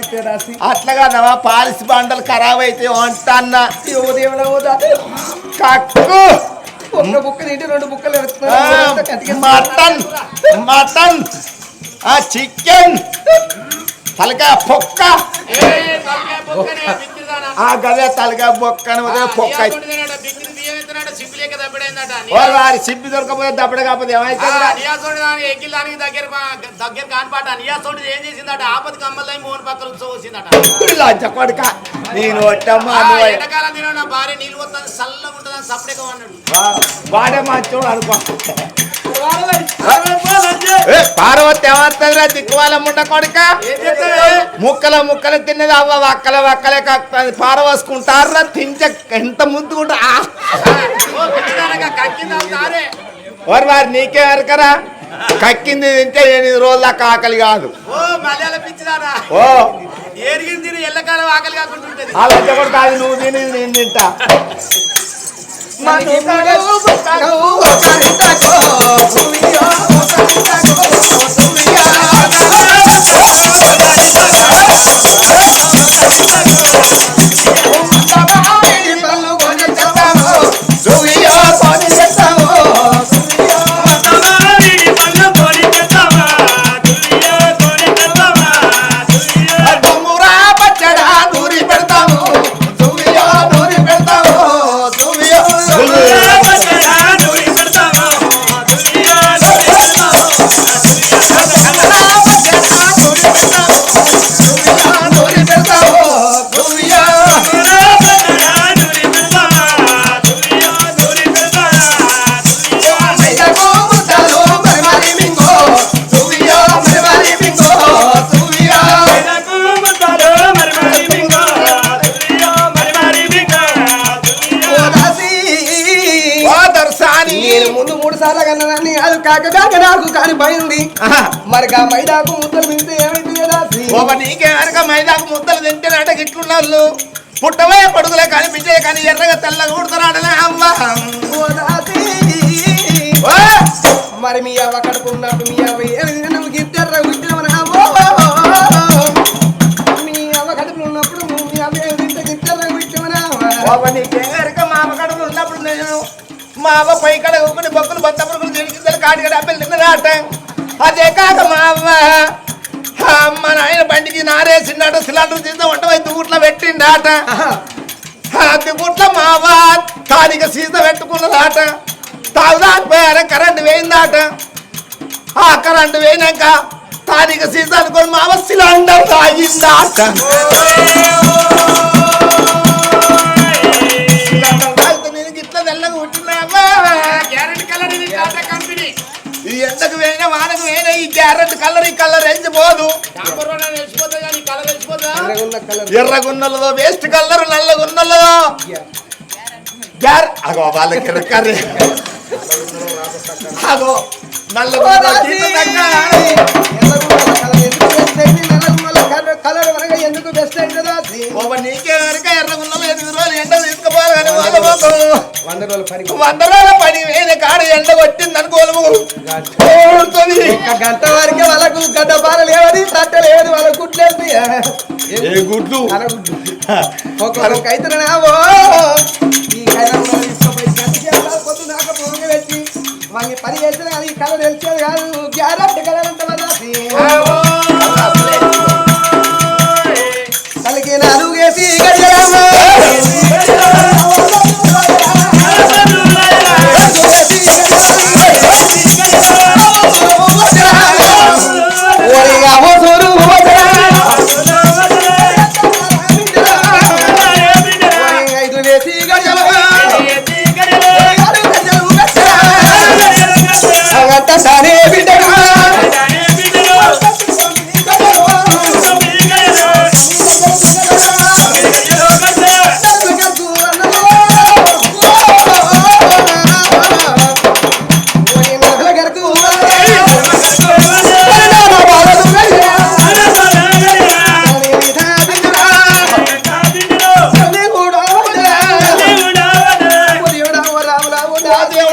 పాలిస్తే రాసి. అట్లాగా నవా పాలిసి బండలు ఖరాబ్ అయితే అంటన్న కక్కు! ఒక్క బుక్క తింటే రెండు బుక్కలు మటన్ మటన్. ఆ చికెన్. తలకాయ పొక్క. ఆ గదే తలకాయ బొక్క అని పొక్క వారి సిబ్బి దొరకపోతే దప్పడ కాకపోతే ఏమైతే దగ్గర దగ్గర కానిపాట. నియాసోడి ఏం చేసిందట? ఆపద కమ్మలై మోహన్ పక్కన వచ్చిందట లంచ కొడుక నేను ఎండాకాలం తిన భార్య నీళ్ళు వస్తుంది చల్లగా ఉంటుందని సపరేట్గా అన్నాడు. వాడే మంచోడు అనుకో. ఏ, పార్వతి. ఏమవుతుందిరా దిక్కువాల ముండ కొడుక? ముక్కల ముక్కలు తిన్నది అవ్వ వక్కల వక్కలే కక్కుతుంది పారవసుకుంటారా? తింటే ఎంత ముందుకుంటా వారు వారు నీకే ఎరకరా కక్కింది తింటే ఎనిమిది రోజుల ఆకలి కాదు. ఓ ఎల్లకాలం ఆకలి కాకుండా లంచ కొడుకు అది నువ్వు తిని నేను తింటా. సుయ్యో సార్లు కన్నానని అది కాక కాక నాకు కాని పోయింది. మరి ఆ మైదాకు ముద్దలు మింగితే ఏమైంది నీకే మైదాకు ముద్దలు తింటేనట గిట్లున్నారు పుట్టవే పొడుగులే కనిపించే కానీ ఎర్రగా తెల్లగా ఉడతారాడలే అమ్మ! మరి మీ అవ్వ కడుపు ఉన్నప్పుడు మీ అవ్వ ఏమి నమ్ము గిద్దర్ర ఉద్యమన మీ అవ్వ కడుపులో ఉన్నప్పుడు మీ అవ్వ ఏమి తింటే గిద్దర్ర ఉద్యమన మా అవ్వ పై కడ ఊకుని బొక్కులు బొత్త పురుగులు తిరిగి కాడి కడ అప్పలు తిన్నదాట అదే కాక మా అవ్వ అమ్మ నాయన బండికి నారేసిండాట సిలిండర్ తీసి వంట దుగుట్లో పెట్టిండాట. దుగుట్లో మా అవ్వ తానిక సీత పెట్టుకున్నదాట. తాగుదాకపోయారా కరెంటు వేయిందాట. ఆ కరెంటు వేయినాక తానిక సీత అనుకోని మా అవ్వ సిలిండర్ తాగిందాట. కలర్ ఎర్రగున్నలదో వేస్ట్ కలర్ నల్లగున్నలదో అగో వాళ్ళకి కర్రీ. అగో నల్లగున్న గీత దగ్గర కలర్ వరగా ఎందుకు బెస్ట్ ఓ నీకే కనుక ఎర్రగున్నలో ఎనిమిది రోజులు ఎండ వంద రోజులు పని వంద రోజుల పని వేరే కాడ ఎండ కొట్టింది ఒక గంట వరకే వాళ్ళకు గడ్డ బాల లేవని తట్ట లేదు వాళ్ళ గుడ్లేదు ఏ? గుడ్లు? ఒక ఒక అయితే నావో ఈ పొద్దు దాకా పొంగి పెట్టి వాళ్ళని పని చేస్తే కానీ ఈ కలర్ తెలిసేది కాదు. గ్యారెంటీ కలర్ అంత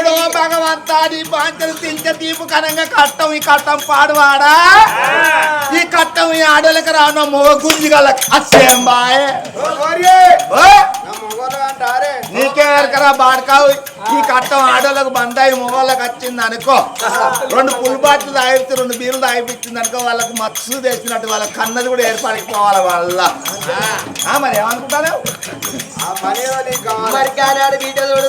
దేవుడు భగవంతా నీ నేను తింటే తీపు కనంగా కట్టం ఈ కట్టం పాడువాడా? ఈ కట్టం ఈ ఆడోళ్ళకి రాను మొగ గుంజి గల అచ్చేం బాయ్? నీకే ఎరకరా బాడకావు? ఈ కట్టం ఆడోళ్ళకు బందాయి మొగోళ్ళకి వచ్చింది అనుకో. రెండు పుల్ బాటిల్ తాగితే రెండు బీర్లు తాగిపించింది అనుకో వాళ్ళకి మత్సు తెచ్చినట్టు వాళ్ళ కన్నది కూడా ఏర్పడిపోవాలి వాళ్ళ. ఆ, మరి ఏమనుకుంటాను? మరి కానాడు బీట చూడు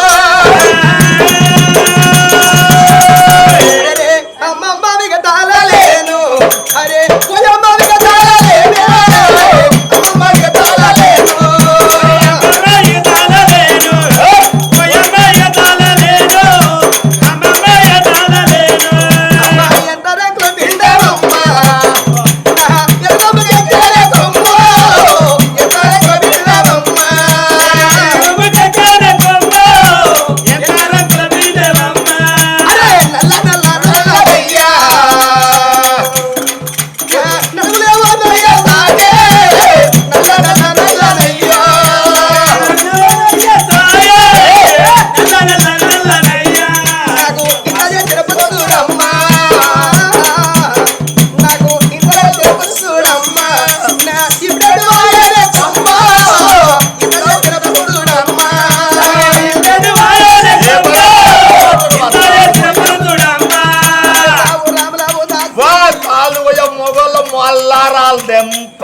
మొల్లారాలు దెంప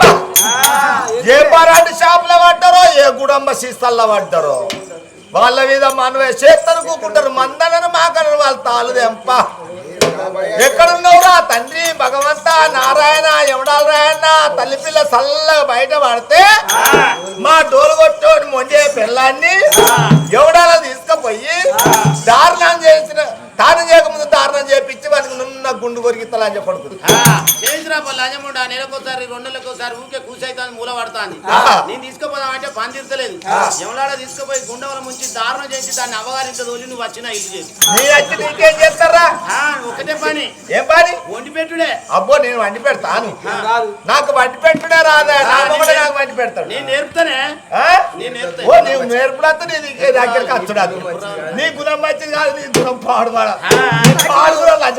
ఏ పరాటి షాపులో పడ్డారో ఏ గుడంబ సీసాల్లో పడ్డారో. వాళ్ళ మీద మనవే చేస్తారు కూకుంటారు మందలను మాకలను వాళ్ళ తాలు దెంప ఎక్కడున్నావురా తండ్రి భగవంత నారాయణ ఎవడాల రాయన్న తల్లి పిల్ల చల్లగా బయట పడితే మా డోలు కొట్టోని మొండే పిల్లాన్ని ఎవడాల తీసుకుపోయి దారుణం చేసిన దారుణం చేయకముందు దారుణం చేపించి వానికి నున్న గుండు కొరిగిత్తలని చెప్పడుతుంది చేయించిరా అజముండా నెలకోసారి రెండు నెలలకోసారి ఊకే కూసైతాంది మూల పడతాంది. ఆ. నేను తీసుకుపోదామంటే పని తీర్తలేదు. ఎవలాడ తీసుకుపోయి గుండెవల ముంచి దారుణం చేసి దాన్ని అవ్వగారింత తోలి నువ్వు వచ్చిన ఇల్లు చేసి నీ వచ్చి నీకేం చేస్తారా? ఆ, ఒకటే పని. ఏం పని? వండి పెట్టుడే. అబ్బో నేను వండి పెడతాను. నాకు వండి పెట్టుడే రాదా. నాకు వండి పెడతాడు. నేను నేర్పుతానే? ఆ? నేను నేర్పుతా నేర్పుడంతా నీ దగ్గరికి వచ్చుడాదు నీ గుణం మంచిది కాదు నీ గుణం పాడుబాడ పాడు కూడా లంచకూడదు అరే కానీ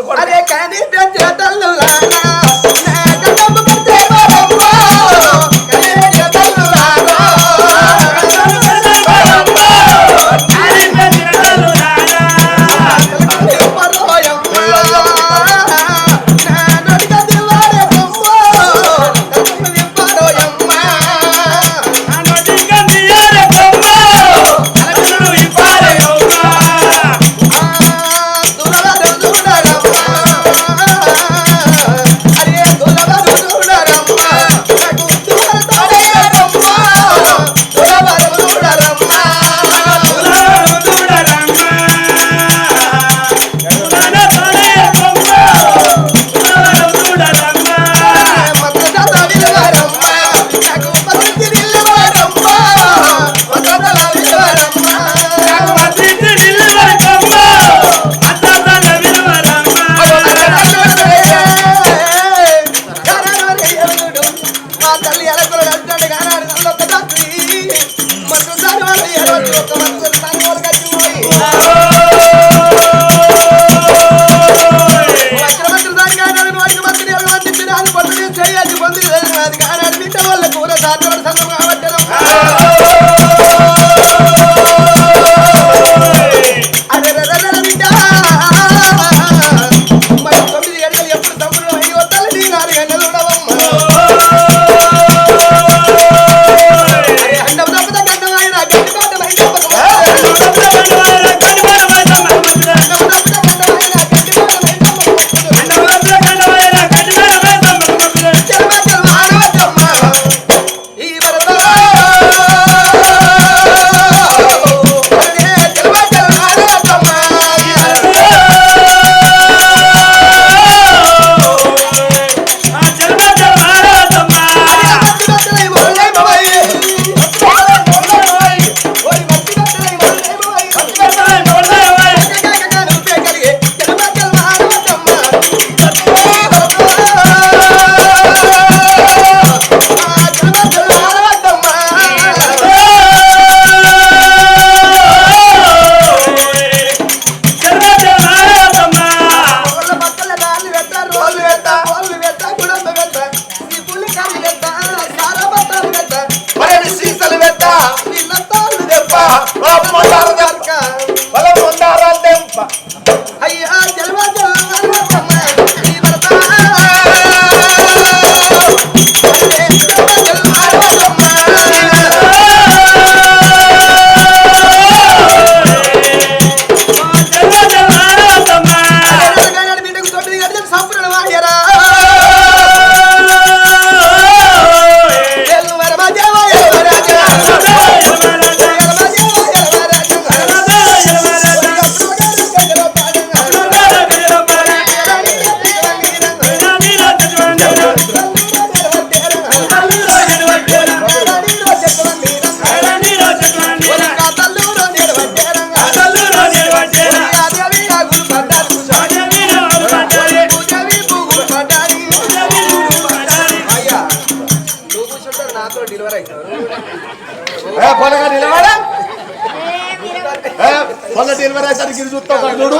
కెమెరాసరికి చూస్తావు చూడు.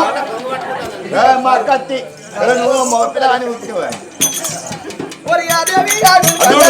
మా కత్తి నువ్వు మొక్కల అని ఉత్తివా చూడు.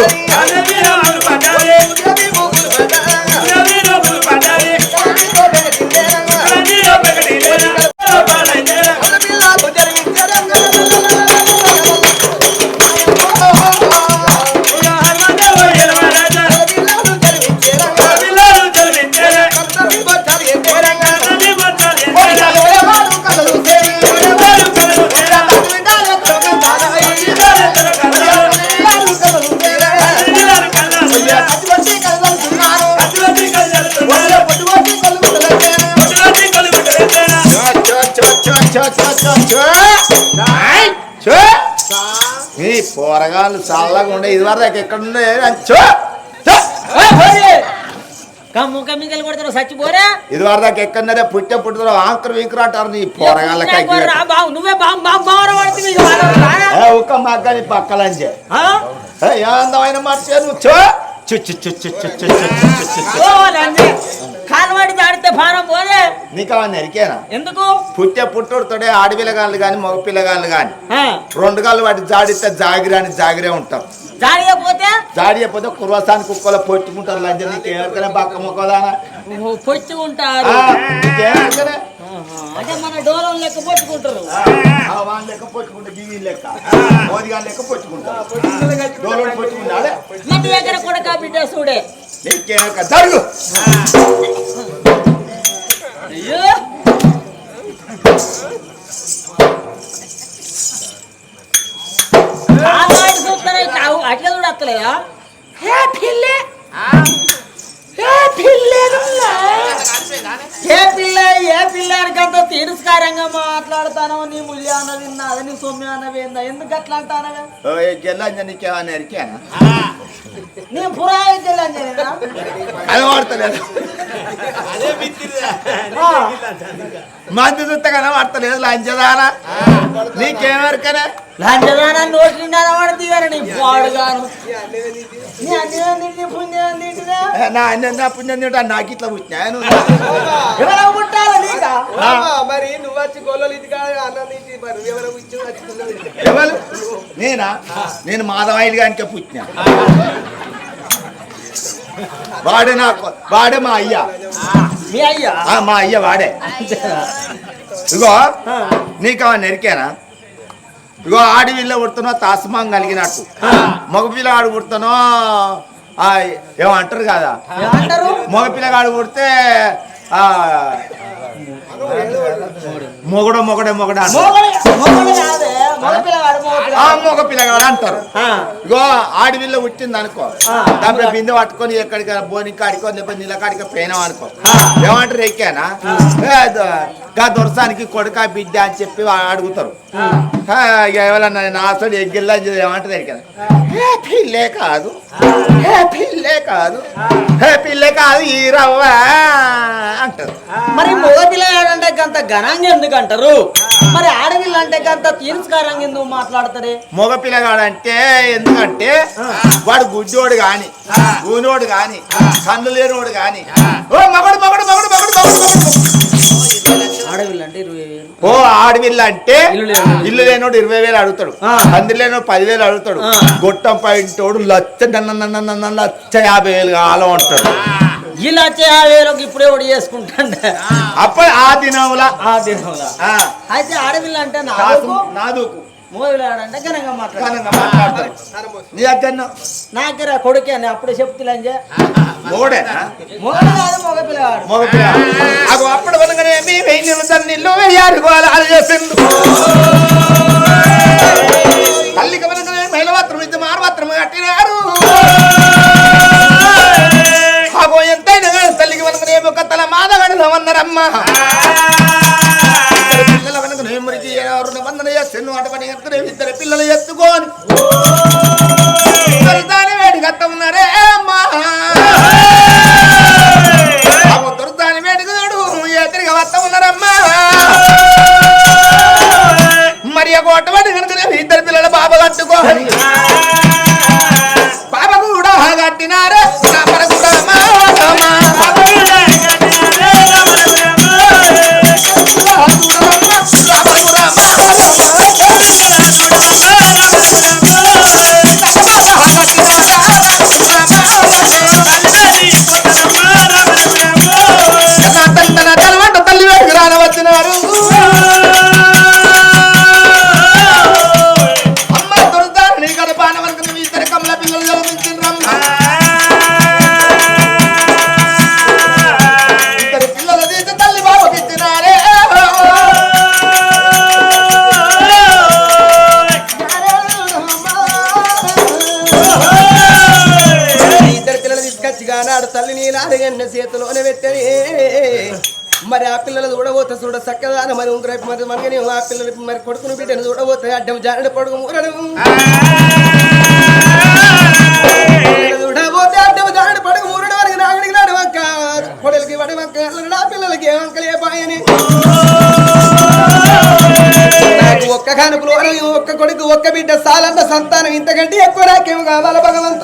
ఈ పోరగాళ్ళు చల్లగా ఉండే ఇది వరకు ఎక్కడ ఉండే? ముఖం మీద కొడతారు చచ్చిపోరా? ఇది వరకు దాకా పుట్టే పుట్టుతారు ఆంకర్ వీంకర్ అంటారు నీ పోరగాళ్ళ నువ్వే ఒక్క మగ్గని పక్కలంజే. ఏ అందమైన మర్చి నువ్వు ఎందుకు? పుట్టే పుట్టుడుతోడే ఆడపిల్లగాళ్ళు కానీ మగ పిల్లగాళ్ళు కానీ రెండు కాళ్ళు వాటి జాడితే జాగిరాని జాగిరే ఉంటాం. జాడియపోతే జాడియపోతే కుర్వసాని కుక్కలో పొచ్చుకుంటారు లంజ. నీకు ఎవరికైనా బక్క మొక్కదానా? పొచ్చుకుంటారు. నీకు ఎవరికైనా అంటే మన డోలం లెక్క పొట్టుకుంటారు. వాళ్ళ లెక్క పొట్టుకుంటే గివి లెక్క. మోదీ గారి లెక్క పొట్టుకుంటారు. డోలం పొట్టుకుంటాడే మన ఏ పిల్ల ఏ పిల్లాడికంత తిరస్కారంగా మాట్లాడతానో నీ ముల్య అన్నది నాది నీ సొమ్మె అన్నది ఏందా ఎందుకు అట్లా అంటానగా గెల్లంజ నీకేమన్నా ఎరికేనా నీ వాడతలేదు. అదే బిత్తిరిదా. మంది చూస్తే కదా వాడతలేదు లంచదానా నీకేమెరకనే లంచదానా నోటి నిండా పడుతుంది కానీ నీ పాడుగాను నా మరి నువ్వు వచ్చి ఇది నేనా నేను మాధవాయిలు గానికే పుట్టినా వాడే నా వాడే మా అయ్యా మీ అయ్యా మా అయ్య వాడే ఇగో నీకు నరికేనా ఇగో ఆడవిల్ల పుడుతున్నో తాస్మాం కలిగినట్టు. మగపిల్లగాడు పుడుతున్నో ఆ, ఏమంటారు కదా. ఏమంటారు? మగపిల్లగాడు పుడితే ఆ, మొగడు మొగడే మొగడు మగ పిల్లగాడు అంటారు. ఇగో ఆడవిల్ల పుట్టింది అనుకో. దాంట్లో బిందె పట్టుకొని ఎక్కడికి బోని కాడికో లేకపోతే నీళ్ళ కాడికో పోయినాం అనుకో. ఏమంటారు ఎక్కానా గా దొరసానికి కొడుక బిడ్డ అని చెప్పి అడుగుతారు. ఎవరన్నా నా అసలు ఎగ్గిల్లా ఏమంటారు ఏ పిల్లే కాదు. పిల్లే కాదు. ఏ పిల్లే కాదు ఈ రవ్వ అంటారు. మరి మగ పిల్లగాడు అంటే గంత ఘనంగా ఎందుకు అంటారు. మరి ఆడపిల్ల అంటే గంత తిరస్కారంగా ఎందుకు మాట్లాడతారే? మగ పిల్లగాడు అంటే ఎందుకంటే వాడు గుడ్డోడు గాని గూనోడు గాని కన్ను లేనోడు గాని. ఓ మగడు మగడు మగడు మగడు మగడు ఆడపిల్ల అంటే ఇరవై వేలు. ఓ ఆడవిల్ల అంటే ఇల్లు లేనోడు. ఇరవై వేలు అడుగుతాడు. పంది లేనోడు పదివేలు అడుగుతాడు. గొట్టం పైంటోడు లచ్చ నన్న నన్న నన్న లచ్చ యాభై వేలు కావాలో అంటాడు. ఇలా వేలకు ఇప్పుడే ఒకటి చేసుకుంటాండే. అప్పుడు ఆ దినంలా ఆ దినంలో ఆ, అయితే ఆడపిల్ల అంటే నాదుకు? మోగిలాడు అంటే ఘనంగా మాట్లాడాలి ఘనంగా మాట్లాడతాడు. నీ అద్దెన్నో? నాకరా కొడుకే అని అప్పుడే చెప్తులంజే కాదు మగ మగ అప్పుడు వనగానే మీ వెయ్యి నీళ్ళు తన్నిళ్ళు వెయ్యారు గోలాలు చేసిండు. తల్లికి వనగానే మహిళ మాత్రం ఇది మారు మాత్రం కట్టినారు. ఒక తల మాదగడదమన్నారమ్మ ఇద్దరు పిల్లల వనగానే మురికి రుణ బంధన చేసిండు అటువంటి ఇద్దరు పిల్లలు ఎత్తుకోని. తల్లి నీ నాలుగన్న చేతిలోనే పెట్టని. మరి ఆ పిల్లలు చూడబోతే చూడ చక్కదాన మరి ఉంకరైపు మరి మనకి ఆ పిల్లలు మరి కొడుకును బిడ్డను చూడబోతే అడ్డం జానడు పడుగు మూరడం చూడబోతే అడ్డం జానడు పడుగు మూరడం వరకు నాగడికి నాడు కొడలకి కొడలికి ఆ పిల్లలకి ఏ వంకలే పాయని ఒక్క కానుపులు ఒక్క కొడుకు ఒక్క బిడ్డ సాలన్న సంతానం ఇంతకంటే ఎక్కువ నాకేం కావాల భగవంత?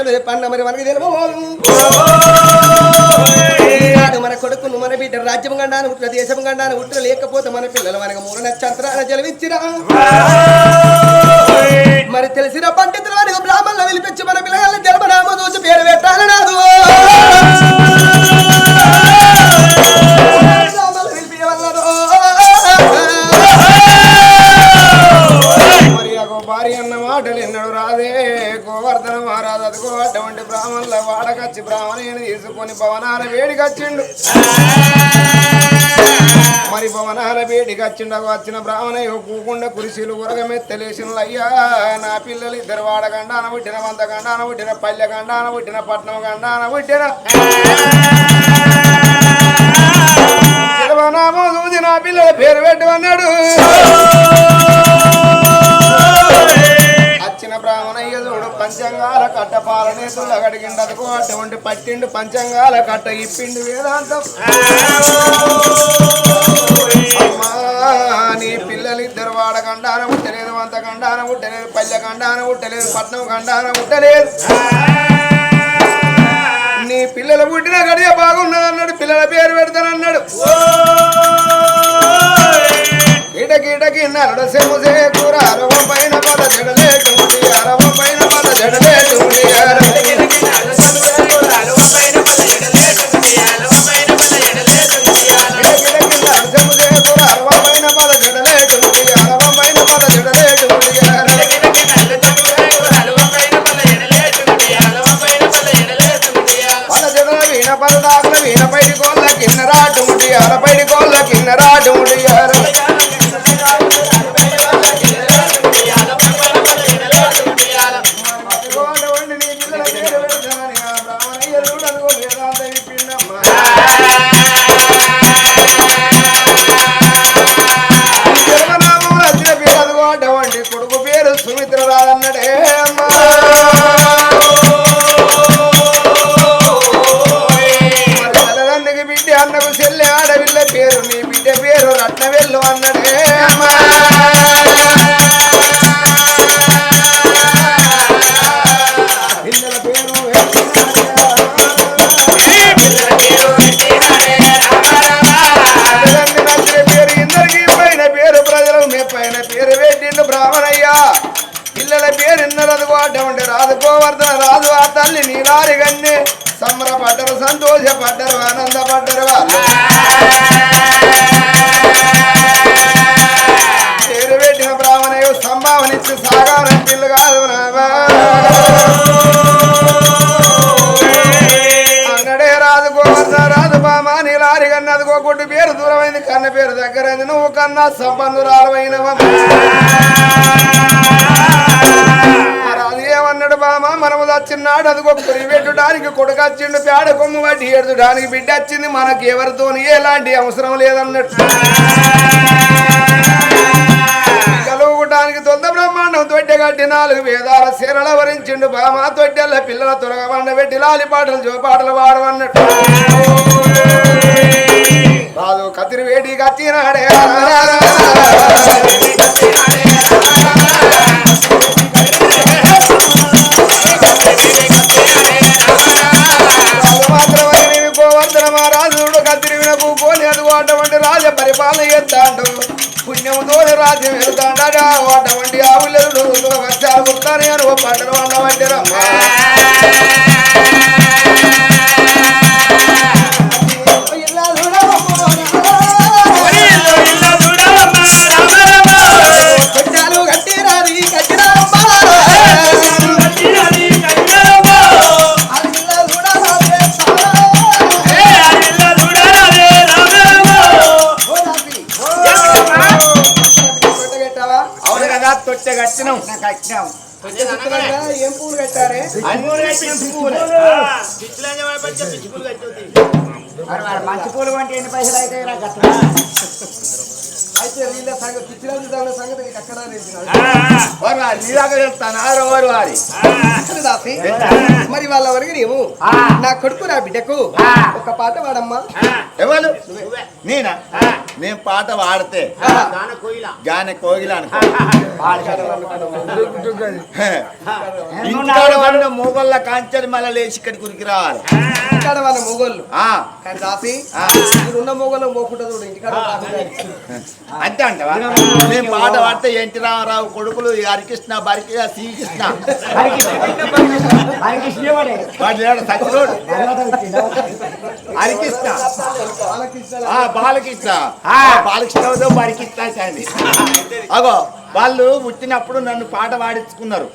తెలియదు పబ్బం తెలియదు పన్న మరి మనకి తెలియదు. మన కొడుకును మన బిడ్డ రాజ్యం గండాను ఉట్టిన దేశం గండాను ఉట్టిన లేకపోతే మన పిల్లలు మనకు మూడు నక్షత్రాల జలవిచ్చిరా మరి తెలిసిన పండితులు బ్రాహ్మణుల వాడకచ్చి బ్రాహ్మణుని తీసుకొని భవనాన వేడికచ్చిండు. మరి భవనాల వేడికి వచ్చిన బ్రాహ్మణయ్య కూకుండా కురిసీలు ఉరగమెత్తలేసిన అయ్యా నా పిల్లలు ఇద్దరు వాడగండాన అనబుట్టిన వంద గండాన పుట్టిన పల్లె గండాన పుట్టిన పట్నం గండ అనబుట్టిన నా పిల్లల పేరు పెట్టమన్నాడు. వచ్చిన బ్రాహ్మణయ్య చూడు పంచంగాల కట్ట పాలనేతులు అడిగిండు అటువంటి పట్టిండు పంచంగాల కట్ట ఇప్పిండు వేదాంతం. పిల్లలిద్దరు నీ పిల్లలు ఇద్దరు వాడ కండాన ఉట్టలేదు వంత కండాన ఉట్టలేదు పల్లె కండాన ఉట్టలేదు పట్నం కండాన ఉట్టలేదు నీ పిల్లలు పుట్టిన గడియ బాగున్నది అన్నాడు పిల్లల పేరు పెడతానన్నాడు. ఇటకి ఇటకి నరుడ సెము కూర అరవ పైన పద జడలేటు అరవ వీణ పైడి కోళ్ళ కిన్నరాటు ముడి అరపైడి కోళ్ళ కిన్నరాటు ముడి రాదు నీలారి కన్నది కోకొట్టు పేరు దూరమైంది కన్న పేరు దగ్గరైంది. నువ్వు కన్నా సంబంధురాలమైనవమ్మ ఏమన్నాడు బామా? మనము దచ్చిన్నాడు అదిగో పురి పెట్టుడానికి కొడుకు వచ్చిండు పేడ కొమ్ము పట్టి ఎడుతుడానికి బిడ్డ వచ్చింది మనకి ఎవరితోని ఎలాంటి అవసరం లేదన్నట్టు. కలుగుటానికి తొంద బ్రహ్మాండం తొట్టె కట్టి నాలుగు వేదాల శీరల వరించిండు బామా తొట్టెల్ల పిల్లల త్వరగా పెట్టి లాలి పాటలు జోపాటలు పాడమన్నట్టు రాదు కత్తిరి వేడి కత్తినాడే రాజ్యం వెళ్తాడా అటువంటి ఆవులెదుడు వర్షాలు కుడతానే అని ఓ పంటలు వండవంటి ఏం పూలు కట్టారే. మంచి పూలు కొంటే ఎన్ని పైసలు అయితే అయితే వీళ్ళ సంగతి పిచ్చిరాజు దాని సంగతి నీకు అక్కడ నీలాగా మరి వాళ్ళ వరకు నీవు? నా కొడుకు నా బిడ్డకు ఒక పాట పాడమ్మా. ఎవరు. నేనా? నేను పాట పాడితే. గానే కోగిల అనుకో. ఇంటికాడ పడిన మొగళ్ళ కాంచెలు మళ్ళీ లేచి ఇక్కడికి ఉరికి రావాలి ఇక్కడ వాళ్ళ మొగోళ్ళు. కానీ. ఇక్కడ ఉన్న మొగోళ్ళు పోకుండా ఇంటికాడ. అంతే అంటవా? నేను పాట పాడితే ఎన్టీ రామారావు కొడుకులు? హరికృష్ణ బరికి శ్రీకృష్ణ. వాడు లేడు హరికృష్ణ బాలకృష్ణ. బాలకృష్ణ. బాలకృష్ణ అగో. వాళ్ళు పుట్టినప్పుడు నన్ను పాట పాడించుకున్నారు.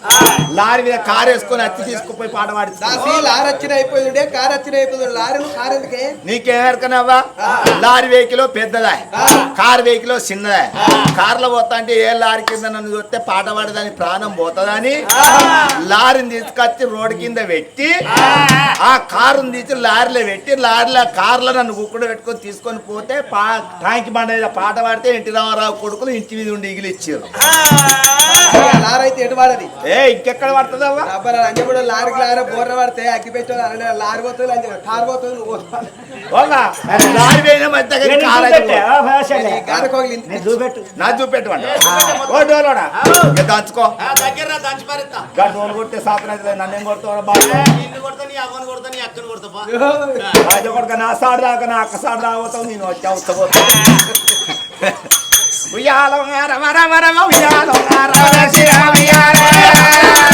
లారీ మీద కారు వేసుకొని అచ్చి తీసుకుపోయి పాట పాడించుకున్నారు. లారీ వచ్చిన అయిపోయిండే కారు వచ్చిన అయిపోయింది లారీ కారు ఎందుకే నీకేమెరకనవ్వా లారీ వెహికల్ పెద్దదా కార్ వెహికల్ చిన్నదా కార్లో పోతా అంటే ఏ లారీ కింద నన్ను చూస్తే పాట పాడదని ప్రాణం పోతుందని లారీని తీసుకొచ్చి రోడ్డు కింద పెట్టి ఆ. కారుని తీసి లారీలో పెట్టి లారీలో కార్లో నన్ను కుక్కుడు పెట్టుకొని తీసుకొని పోతే పా ట్యాంక్ బండ మీద పాట పాడితే ఎన్టీ రామారావు కొడుకులు ఇంటి మీద ఉండి ఇగిలి ఇచ్చారు లారీ అయితే ఎటు వాడది? ఏ ఇంకెక్కడ పడుతుందవ్వా డబ్బా లంజపూడ లారీకి లారీ బోర్ర పడితే అగ్గి పెట్టాడు అనే లారీ పోతుంది లంజ కారు పోతుంది నువ్వు చూపెట్టు నా ఇక దంచుకో. ఆ, దగ్గర దంచి పారేస్తా. గా డోలు కొట్టే సాత్రం అయితే నన్ను ఏం కొడతావు బాగా నిన్ను కొడతా నీ అవ్వని కొడతా నీ అక్కని కొడతా కొడుక నా సాడు దాకా నా అక్క సాడు దాగుతావు నేను వచ్చి అవసరం ఉయ్యాల రమ రమ రమ ఉయ్యాల రమ రమ శిర ఉయ్యాల ఉయ్యాల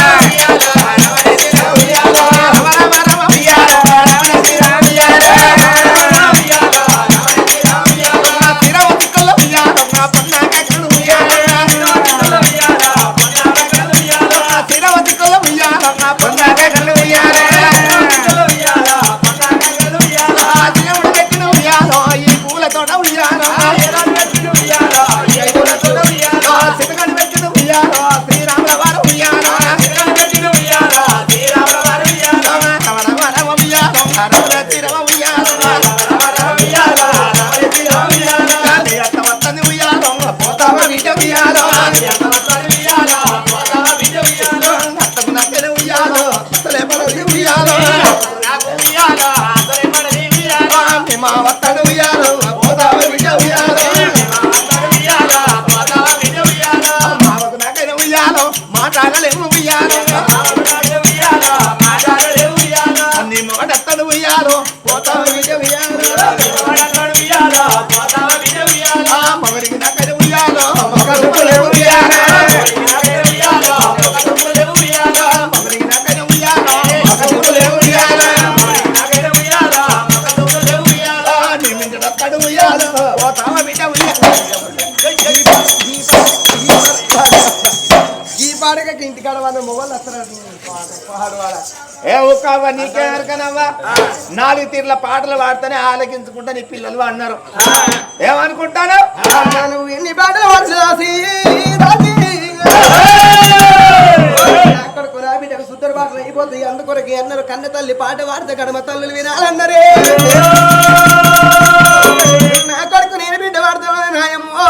అవ్వ నీకేమెరకనవ్వా నాలుగు తీర్ల పాటలు పాడితేనే ఆలకించుకుంటా నీ పిల్లలు అన్నారు. ఏమనుకుంటాను? నువ్వు ఎన్ని పాటలు పాడుతుంది సుద్దరు పాటలు అయిపోతాయి. అందుకొరకే అన్నారు కన్న తల్లి పాట పాడితే కడమ తల్లులు వినాలన్నరే. నా కొడుకు నేను బిడ్డ పాడుతున్నాను నాయమ్మో?